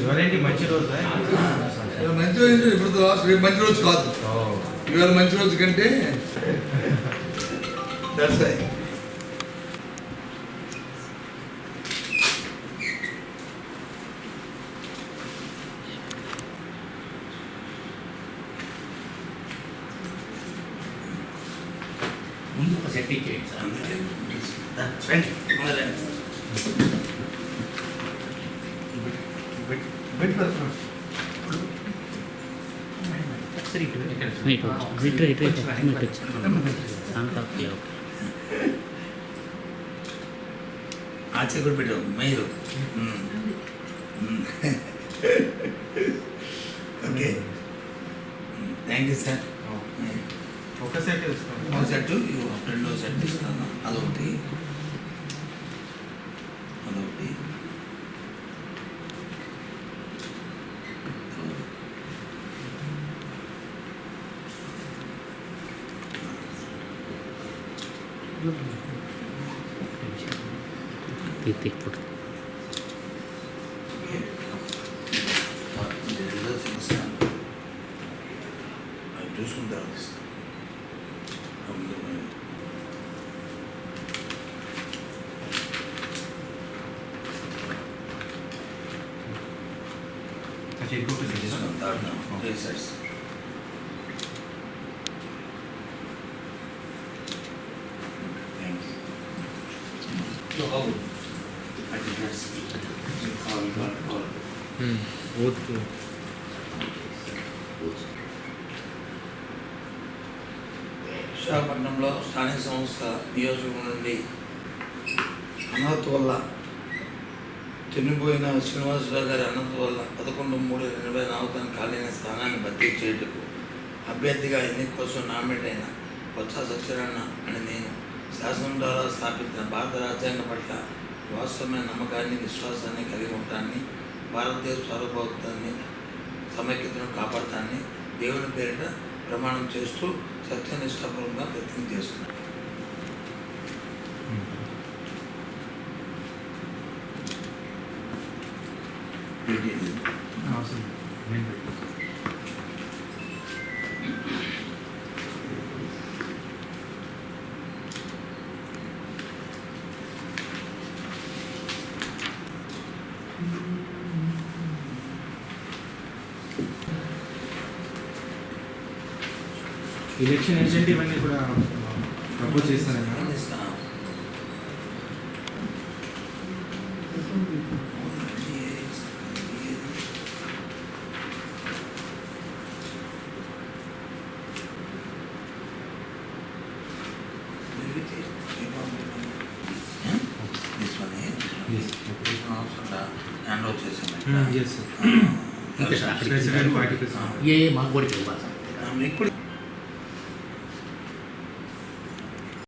ఎవరేంటి మంచి రోజు? మంచి రోజు ఇప్పుడు రేపు మంచి రోజు కాదు. ఇవాళ మంచి రోజు కంటే దట్స్ ముందు ఒక సెట్ ఇచ్చేయండి. సార్ రండి ఆచే కూడా పెట్టావు మీరు ఓకే. Thank you sir. ఇస్తాను ఒక సెట్ రెండో సెట్ ఇస్తాను అదొకటి Actually, you go to This Citizen. one, third one, three sets. Thank you. No problem. I think that's, all we got, all. うん、おっと。విశాఖపట్నంలో స్థానిక సంస్థ నియోజకవర్గం నుండి అనాథ వల్ల చనిపోయిన శ్రీనివాసరావు గారి అనంత వల్ల పదకొండు మూడు ఎనభై వేల నాలుగు ఖాళీన స్థానాన్ని భర్తీ చేయటకు అభ్యర్థిగా ఎన్నిక కోసం నామినేట్ అయిన బొత్స సత్యనారాయణ అని నేను శాసనం ద్వారా స్థాపించిన భారత రాజ్యాంగం పట్ల వాస్తవమైన నమ్మకాన్ని విశ్వాసాన్ని కలిగి ఉంటాన్ని భారతదేశ సార్వభౌమత్వాన్ని సమైక్యతను కాపాడతాన్ని దేవుని పేరిట ప్రమాణం చేస్తూ సత్యనిష్టాపూర్వకంగా ప్రతిజ్ఞ చేస్తున్నాను ఇది? అవసరం ఆ, ఇంకా సార్ అక్కడికి ప్రెసిడెంట్ పార్టీకి ఏ ఏ మాకు కూడా కూడా